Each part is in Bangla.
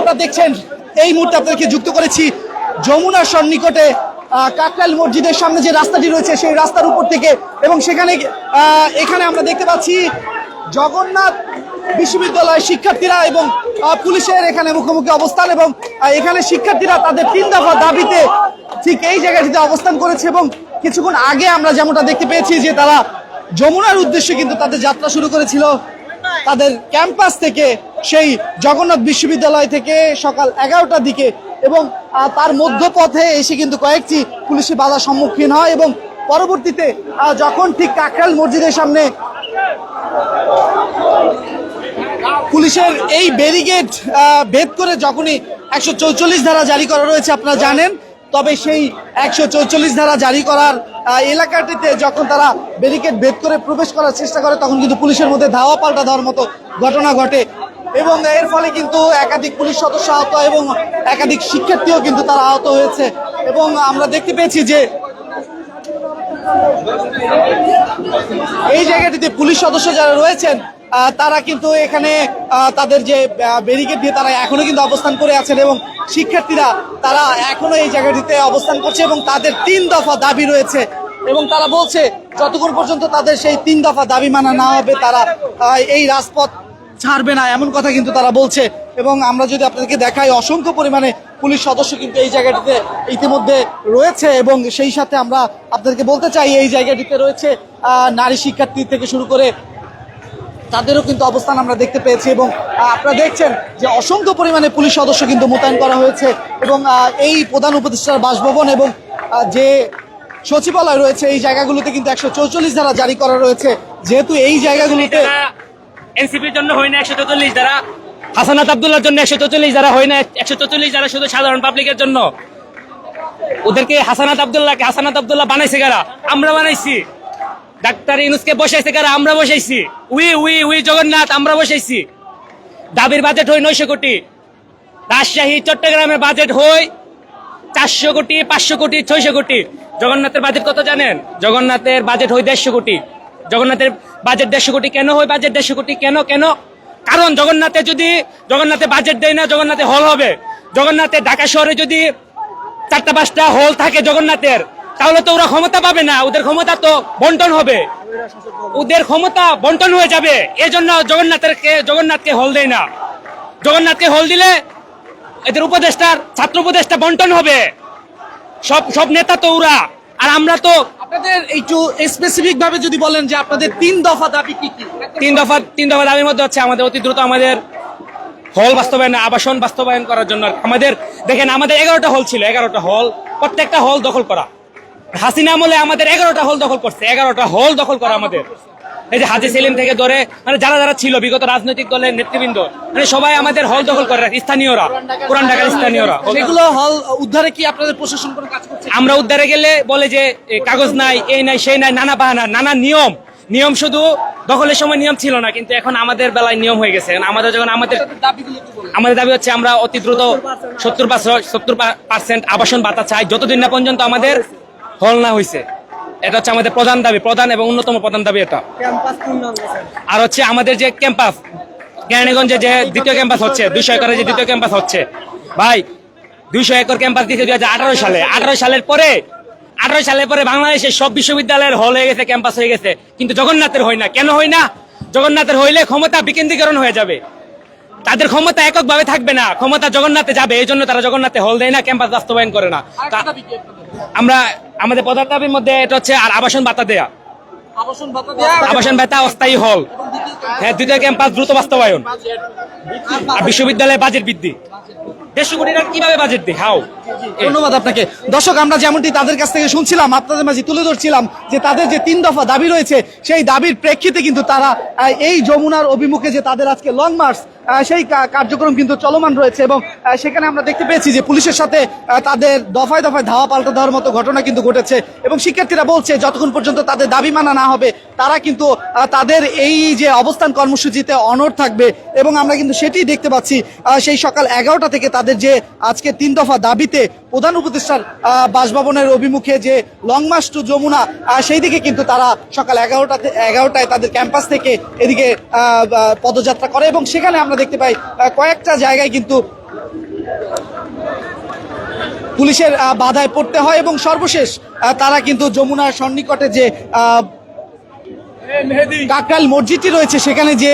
আপনারা দেখছেন এই মুহূর্তে আপনাদেরকে যুক্ত করেছি যমুনার সন্নিকটে কাকরাইল মসজিদের সামনে যে রাস্তাটি রয়েছে, সেই রাস্তার উপর থেকে এবং সেখানে এখানে আমরা দেখতে পাচ্ছি জগন্নাথ বিশ্ববিদ্যালয়ের শিক্ষার্থীরা এবং পুলিশের এখানে মুখোমুখি অবস্থান এবং এখানে শিক্ষার্থীরা তাদের তিন দফা দাবিতে ঠিক এই জায়গাটিতে অবস্থান করেছে এবং কিছুক্ষণ আগে আমরা যেমনটা দেখতে পেয়েছি যে তারা যমুনার উদ্দেশ্যে কিন্তু তাদের যাত্রা শুরু করেছিল। তাদের ক্যাম্পাস থেকে সেই জগন্নাথ বিশ্ববিদ্যালয় থেকে সকাল এগারোটার দিকে এবং তার মধ্যপথে এসে কিন্তু কয়েকটি পুলিশি বাধার সম্মুখীন হয় এবং পরবর্তীতে যখন ঠিক কাকরাইল মসজিদের সামনে পুলিশের এই ব্যারিগেড ভেদ করে যখনই একশো চৌচল্লিশ ধারা জারি করা রয়েছে আপনারা জানেন, তবে সেই একশো চৌচল্লিশ ধারা জারি করার এলাকাটিতে যখন তারা ব্যারিকেড ভেদ করে প্রবেশ করার চেষ্টা করে, তখন কিন্তু পুলিশের মধ্যে ধাওয়া পাল্টা দেওয়ার মতো ঘটনা ঘটে। এবং এর ফলে কিন্তু একাধিক পুলিশ সদস্য আহত এবং একাধিক শিক্ষার্থীও কিন্তু তারা আহত হয়েছে। এবং আমরা দেখতে পেয়েছি যে এই জায়গাটিতে পুলিশ সদস্য যারা রয়েছেন তারা কিন্তু এখানে তাদের যে ব্যারিকেড দিয়ে তারা এখনও কিন্তু অবস্থান করে আছেন এবং শিক্ষার্থীরা তারা এখনও এই জায়গাটিতে অবস্থান করছে এবং তাদের তিন দফা দাবি রয়েছে। এবং তারা বলছে, যতক্ষণ পর্যন্ত তাদের সেই তিন দফা দাবি মানা না হবে, তারা এই রাজপথ ছাড়বে না, এমন কথা কিন্তু তারা বলছে। এবং আমরা যদি আপনাদেরকে দেখাই, অসংখ্য পরিমাণে পুলিশ সদস্য কিন্তু এই জায়গাটিতে ইতিমধ্যে রয়েছে এবং সেই সাথে আমরা আপনাদেরকে বলতে চাই, এই জায়গাটিতে রয়েছে নারী শিক্ষার্থী থেকে শুরু করে তাদেরও কিন্তু অবস্থান আমরা দেখতে পেয়েছি এবং আপনারা দেখছেন যে অসংখ্য পরিমাণে পুলিশ সদস্য কিন্তু মোতায়েন করা হয়েছে এবং এই প্রধান উপদেষ্টার বাসভবন এবং যে সচিবালয় রয়েছে, এই জায়গাগুলোতে কিন্তু একশো চৌচল্লিশ ধারা জারি করা রয়েছে। যেহেতু এই জায়গাগুলিতে এনসিপির জন্য হয় না একশো চৌচল্লিশ দ্বারা হাসানাত আবদুল্লার জন্য একশো চৌচল্লিশ দ্বারা হয় না, একশো চৌচল্লিশ দ্বারা শুধু সাধারণ পাবলিকের জন্য। ওদেরকে হাসানাত আবদুল্লাহকে হাসানাত আবদুল্লাহ বানাইছে কারা? আমরা বানাইছি। ডাক্তার ইনুসকে বসাইছে কারা? আমরা বসাইছি। উই উই উই জগন্নাথ, আমরা বসাইছি। দাবির বাজেট হয় নয়শো কোটি। রাজশাহী, চট্টগ্রামের বাজেট হয় চারশো কোটি, পাঁচশো কোটি, ছয়শো কোটি। জগন্নাথের বাজেট কত জানেন? জগন্নাথের বাজেট হয় দেড়শো কোটি। জগন্নাথের বাজেট দেড়শো কোটি কেন হয়, বাজেট দেড়শো কোটি কেন কেন? কারণ জগন্নাথে যদি, জগন্নাথে বাজেট দেয় না, জগন্নাথে হল হবে। জগন্নাথে ঢাকা শহরে যদি চারটা পাঁচটা হল থাকে জগন্নাথের, তাহলে তো ওরা ক্ষমতা পাবে না, ওদের ক্ষমতা তো বন্টন হবে। ওদের ক্ষমতা বন্টন হয়ে যাবে, এজন্য জগন্নাথের জগন্নাথকে হল দেয় না। জগন্নাথকে হল দিলে এদের উপদেষ্টার, ছাত্র উপদেষ্টা বন্টন হবে। সব সব নেতা তো ওরা, আর আমরা তো আপনাদের একটু স্পেসিফিক ভাবে যদি বলেন যে আপনাদের তিন দফা দাবি কি কি? তিন দফা তিন দফা দাবির মধ্যে হচ্ছে আমাদের অতি দ্রুত আমাদের হল বাস্তবায়ন, আবাসন বাস্তবায়ন করার জন্য আমাদের, দেখেন আমাদের এগারোটা হল ছিল, এগারোটা হল, প্রত্যেকটা হল দখল করা। হাসিনা আমলে আমাদের এগারোটা হল দখল করছে, এগারোটা হল দখল করা আমাদের। এই যে হাজি সেলিম থেকে ধরে মানে যারা যারা ছিল বিগত রাজনৈতিক দলের নেতৃবৃন্দ মানে সবাই আমাদের হল দখল করে রাখে, স্থানীয়রা পুরান ঢাকার স্থানীয়রা। সেগুলো হল উদ্ধারে কি আপনাদের প্রশাসন কোনো কাজ করছে? আমরা উদ্ধারে গেলে বলে যে কাগজ নাই এই নাই সেই নাই নানা বাহানা নানা নিয়ম। নিয়ম শুধু দখলের সময় নিয়ম ছিল না কিন্তু এখন আমাদের বেলায় নিয়ম হয়ে গেছে। আমাদের যখন আমাদের আমাদের দাবি হচ্ছে আমরা অতি দ্রুত সত্তর সত্তর পার্সেন্ট আবাসন ভাতা চাই যতদিন না পর্যন্ত আমাদের হল না হয়েছে এটা হচ্ছে আমাদের প্রধান দাবি প্রধান এবং অন্যতম প্রধান দাবি এটা। আর হচ্ছে আমাদের যে ক্যাম্পাস কেরানীগঞ্জে যে দ্বিতীয় ক্যাম্পাস হচ্ছে দুইশো একরের যে দ্বিতীয় ক্যাম্পাস হচ্ছে। ভাই দুইশো একর ক্যাম্পাস দিয়েছে দুই হাজার আঠারো সালে। আঠারো সালের পরে আঠারো সালের পরে বাংলাদেশের সব বিশ্ববিদ্যালয়ের হল হয়ে গেছে ক্যাম্পাস হয়ে গেছে। কিন্তু জগন্নাথের হয় না। কেন হয় না? জগন্নাথের হইলে ক্ষমতা বিকেন্দ্রীকরণ হয়ে যাবে। তাদের ক্ষমতা এককভাবে থাকবে না। ক্ষমতা জগন্নাথে যাবে এই জন্য তারা জগন্নাথে হল দেয় না ক্যাম্পাস বাস্তবায়ন করে না। আমরা আমাদের পদার্থের মধ্যে এটা হচ্ছে আর আবাসন ভাতা দেয়া। আবাসন ভাতা দেয়া? আবাসন ভাতা অস্থায়ী হল। হ্যাঁ দ্বিতীয় ক্যাম্পাস দ্রুত বাস্তবায়ন। আর বিশ্ববিদ্যালয়ে বাজেট বৃদ্ধি। দেড়শো কোটি টাকা কীভাবে বাজেট দিই হাও ধন্যবাদ আপনাকে। দর্শক, আমরা যেমনটি তাদের কাছ থেকে শুনছিলাম, আপনাদের মাঝে তুলে ধরছিলাম যে তাদের যে তিন দফা দাবি রয়েছে, সেই দাবির প্রেক্ষিতে কিন্তু তারা এই যমুনার অভিমুখে যে তাদের আজকে লং মার্চ সেই কার্যক্রম কিন্তু চলমান রয়েছে এবং সেখানে আমরা দেখতে পেয়েছি যে পুলিশের সাথে তাদের দফায় দফায় ধাওয়া পাল্টা দেওয়ার মতো ঘটনা কিন্তু ঘটেছে এবং শিক্ষার্থীরা বলছে, যতক্ষণ পর্যন্ত তাদের দাবি মানা না হবে তারা কিন্তু তাদের এই যে অবস্থান কর্মসূচিতে অনড় থাকবে এবং আমরা কিন্তু সেটি দেখতে পাচ্ছি সেই সকাল এগারোটা থেকে তাদের যে আজকে তিন দফা দাবিতে প্রধান উপদেষ্টার বাসভবনের অভিমুখে যে লং মার্চ টু যমুনা সেই দিকে কিন্তু তারা সকাল এগারোটাতে এগারোটায় তাদের ক্যাম্পাস থেকে এদিকে পদযাত্রা করে এবং সেখানে আমরা দেখতে পাই কয়েকটা জায়গায় কিন্তু পুলিশের বাধায় পড়তে হয় এবং সর্বশেষ তারা কিন্তু যমুনার সন্নিকটে যে আহ, কাকরাইল মসজিদটি রয়েছে সেখানে যে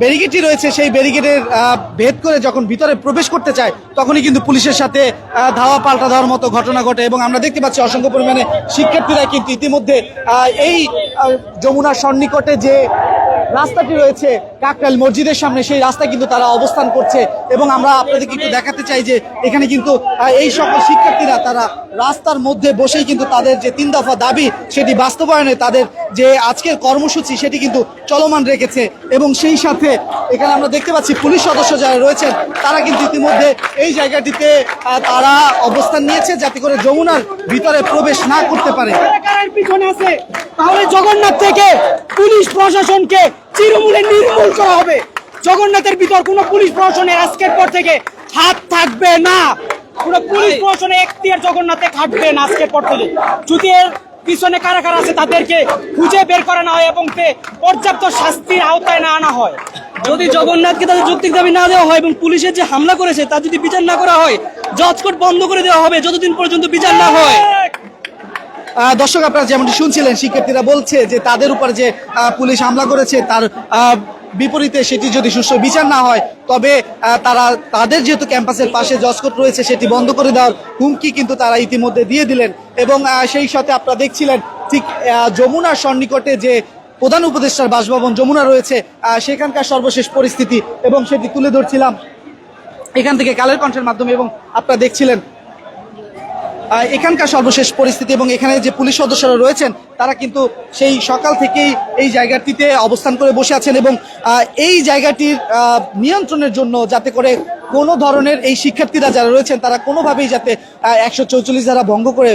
ব্যারিকেডটি রয়েছে সেই ব্যারিকেডের ভেদ করে যখন ভিতরে প্রবেশ করতে চায় তখনই কিন্তু পুলিশের সাথে ধাওয়া পাল্টা দেওয়ার মতো ঘটনা ঘটে এবং আমরা দেখতে পাচ্ছি অসংখ্য পরিমাণে শিক্ষার্থীরা কিন্তু ইতিমধ্যে এই যমুনা সন্নিকটে যে রাস্তাটি রয়েছে কাকরাইল মসজিদের সামনে। সেই রাস্তায় কিন্তু তারা অবস্থান করছে এবং আমরা আপনাদেরকে একটু দেখাতে চাই যে এখানে কিন্তু এই সকল শিক্ষার্থীরা তারা রাস্তার মধ্যে বসেই কিন্তু তাদের যে তিন দফা দাবি, সেটি বাস্তবায়নে তাদের যে আজকের কর্মসূচি সেটি কিন্তু চলমান রেখেছে এবং সেই সাথে এখানে আমরা দেখতে পাচ্ছি পুলিশ সদস্য যারা রয়েছেন তারা কিন্তু ইতিমধ্যে এই জায়গাটিতে তারা অবস্থান নিয়েছে যাতে করে যমুনার ভিতরে প্রবেশ না করতে পারে। পিছনে আছে। তাহলে জগন্নাথ থেকে পুলিশ প্রশাসনকে চিরমূলে নির্মূল করা হবে। জগন্নাথের ভিতর কোনো পুলিশ প্রশাসনের আজকের পর থেকে হাত থাকবে না। কোনো পুলিশ প্রশাসনের এখতিয়ার জগন্নাথে খাটবে না আজকের পর থেকে। যদি এর পিছনে কারা কারা আছে তাদেরকে খুঁজে বের করা না হয় এবং পর্যাপ্ত শাস্তির আওতায় না আনা হয়। যদি জগন্নাথকে তাদের যৌক্তিক দাবি না দেওয়া হয় এবং পুলিশের যে হামলা করেছে তা যদি বিচার না করা হয় জজ কোর্ট বন্ধ করে দেওয়া হবে, যতদিন পর্যন্ত বিচার না হয়। দর্শক, আপনারা যেমনটি শুনছিলেন, শিক্ষার্থীরা বলছে যে তাদের উপর যে পুলিশ হামলা করেছে, তার বিপরীতে সেটি যদি সুষ্ঠু বিচার না হয়, তবে তারা, তাদের যেহেতু ক্যাম্পাসের পাশে জসকোট রয়েছে, সেটি বন্ধ করে দেওয়ার হুমকি কিন্তু তারা ইতিমধ্যে দিয়ে দিলেন। এবং সেই সাথে আপনারা দেখছিলেন ঠিক যমুনার সন্নিকটে যে প্রধান উপদেষ্টার বাসভবন যমুনা রয়েছে সেখানকার সর্বশেষ পরিস্থিতি এবং সেটি তুলে ধরছিলাম এখান থেকে কালের কণ্ঠের মাধ্যমে এবং আপনারা দেখছিলেন এখানকার সর্বশেষ পরিস্থিতি এবং এখানে যে পুলিশ সদস্যরা রয়েছেন তারা কিন্তু সেই সকাল থেকেই এই জায়গাটিতে অবস্থান করে বসে আছেন এবং এই জায়গাটির নিয়ন্ত্রণের জন্য যাতে করে কোনো ধরনের এই শিক্ষার্থীরা যারা রয়েছেন তারা কোনোভাবেই যাতে একশো চৌচল্লিশ ধারা ভঙ্গ করে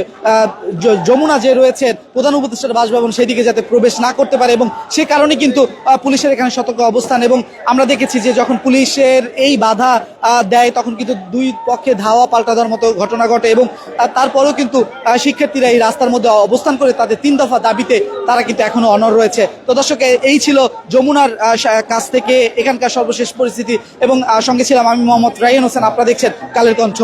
যমুনা যে রয়েছে প্রধান উপদেষ্টার বাসভবন সেদিকে যাতে প্রবেশ না করতে পারে এবং সে কারণে কিন্তু পুলিশের এখানে সতর্ক অবস্থান এবং আমরা দেখেছি যে যখন পুলিশের এই বাধা দেয় তখন কিন্তু দুই পক্ষে ধাওয়া পাল্টা দেওয়ার মতো ঘটনা ঘটে এবং তারপরেও কিন্তু শিক্ষার্থীরা এই রাস্তার মধ্যে অবস্থান করে তাদের তিন দফা দাবিতে তারা কিন্তু এখনও অনর রয়েছে। তো দর্শক এই ছিল যমুনার কাছ থেকে এখানকার সর্বশেষ পরিস্থিতি এবং সঙ্গে ছিলাম আমি মোহাম্মদ রাইন হোসেন। আপনারা দেখছেন কালের কণ্ঠ।